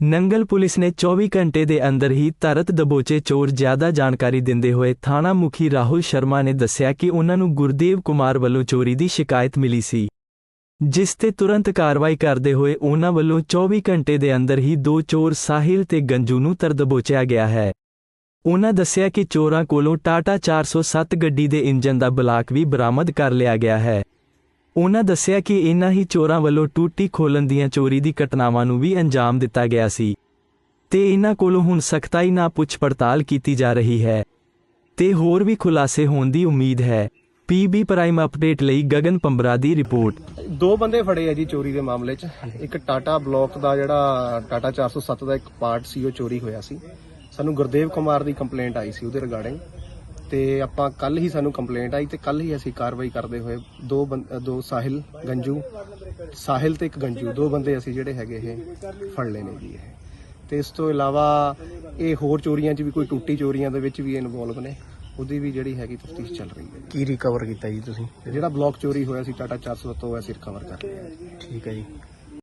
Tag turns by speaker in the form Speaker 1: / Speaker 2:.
Speaker 1: Nangal police ਨੇ 24 ਘੰਟੇ ਦੇ ਅੰਦਰ ਹੀ ਤਰਤ ਦਬੋਚੇ ਚੋਰ ਜ਼ਿਆਦਾ ਜਾਣਕਾਰੀ ਦਿੰਦੇ ਹੋਏ ਥਾਣਾ ਮੁਖੀ ਰਾਹੁਲ ਸ਼ਰਮਾ ਨੇ ਦੱਸਿਆ ਕਿ ਉਹਨਾਂ ਨੂੰ ਗੁਰਦੇਵ ਕੁਮਾਰ ਵੱਲੋਂ ਚੋਰੀ ਦੀ ਸ਼ਿਕਾਇਤ ਮਿਲੀ ਸੀ, ਜਿਸ ਤੇ ਤੁਰੰਤ ਕਾਰਵਾਈ ਕਰਦੇ ਹੋਏ ਉਹਨਾਂ ਵੱਲੋਂ 24 ਘੰਟੇ ਦੇ ਅੰਦਰ ਹੀ ਦੋ ਚੋਰ ਸਾਹਿਲ ਤੇ ਗੰਜੂ ਨੂੰ ਤਰਦਬੋਚਿਆ ਗਿਆ ਹੈ। ਉਹਨਾਂ ਦੱਸਿਆ ਕਿ ਚੋਰਾਂ ਕੋਲੋਂ ਟਾਟਾ 407 ਗੱਡੀ ਦੇ ਇੰਜਨ ਦਾ ਬਲਾਕ ਵੀ ਬਰਾਮਦ ਕਰ ਲਿਆ ਗਿਆ ਹੈ। ਉਹਨਾਂ ਦੱਸਿਆ ਕਿ ਇਨ੍ਹਾਂ ਹੀ ਚੋਰਾਂ ਵੱਲੋਂ ਟੂਟੀ ਖੋਲਣ ਦੀਆਂ ਚੋਰੀ ਦੀ ਘਟਨਾਵਾਂ ਨੂੰ ਵੀ ਅੰਜਾਮ ਦਿੱਤਾ ਗਿਆ ਸੀ। ਤੇ ਇਨ੍ਹਾਂ ਕੋਲੋਂ ਹੁਣ ਸਖਤਾਈ ਨਾਲ ਪੁੱਛ ਪੜਤਾਲ ਕੀਤੀ ਜਾ ਰਹੀ ਹੈ। ਤੇ ਹੋਰ ਵੀ ਖੁਲਾਸੇ ਹੋਣ ਦੀ ਉਮੀਦ ਹੈ। ਪੀਬੀ ਪ੍ਰਾਈਮ ਅਪਡੇਟ ਲਈ ਗਗਨ ਪੰਬਰਾ ਦੀ ਰਿਪੋਰਟ।
Speaker 2: ਦੋ ਬੰਦੇ ਫੜੇ ਆ ਜੀ ਚੋਰੀ ਦੇ ਮਾਮਲੇ 'ਚ। ਇੱਕ ਟਾਟਾ ਬਲੌਕ ਦਾ ਜਿਹੜਾ ਟਾਟਾ 407 ਦਾ ਇੱਕ ਪਾਰਟ ਸੀ, ਉਹ ਚੋਰੀ ਹੋਇਆ ਸੀ। ਸਾਨੂੰ ਗੁਰਦੇਵ ਕੁਮਾਰ ਦੀ ਕੰਪਲੇਂਟ ਆਈ ਸੀ ਉਹਦੇ ਰਿਗਾਰਡਿੰਗ ਤੇ ਆਪਾਂ ਕੱਲ ਹੀ ਸਾਨੂੰ ਕੰਪਲੇਂਟ ਆਈ ਤੇ ਕੱਲ ਹੀ ਅਸੀਂ ਕਾਰਵਾਈ ਕਰਦੇ ਹੋਏ ਦੋ ਬੰ- ਦੋ ਸਾਹਿਲ ਗੰਜੂ ਸਾਹਿਲ ਤੇ ਇੱਕ ਗੰਜੂ ਦੋ ਬੰਦੇ ਅਸੀਂ ਜਿਹੜੇ ਹੈਗੇ ਇਹ ਫੜ ਲਏ ਨੇ ਜੀ ਇਹ। ਤੇ ਇਸ ਤੋਂ ਇਲਾਵਾ ਇਹ ਹੋਰ ਚੋਰੀਆਂ 'ਚ ਵੀ ਕੋਈ ਟੂਟੀ ਚੋਰੀਆਂ ਦੇ ਵਿੱਚ ਵੀ ਇਨਵੋਲਵ ਨੇ ਉਹਦੀ ਵੀ ਜਿਹੜੀ ਹੈਗੀ ਤਫਤੀਸ਼ ਚੱਲ ਰਹੀ ਹੈ।
Speaker 3: ਕੀ ਰਿਕਵਰ ਕੀਤਾ ਜੀ ਤੁਸੀਂ?
Speaker 2: ਜਿਹੜਾ ਬਲੌਕ ਚੋਰੀ ਹੋਇਆ ਸੀ ਟਾਟਾ 407 ਉਹ ਅਸੀਂ ਰਿਕਵਰ ਕਰ ਲਿਆ
Speaker 3: ਠੀਕ ਹੈ ਜੀ।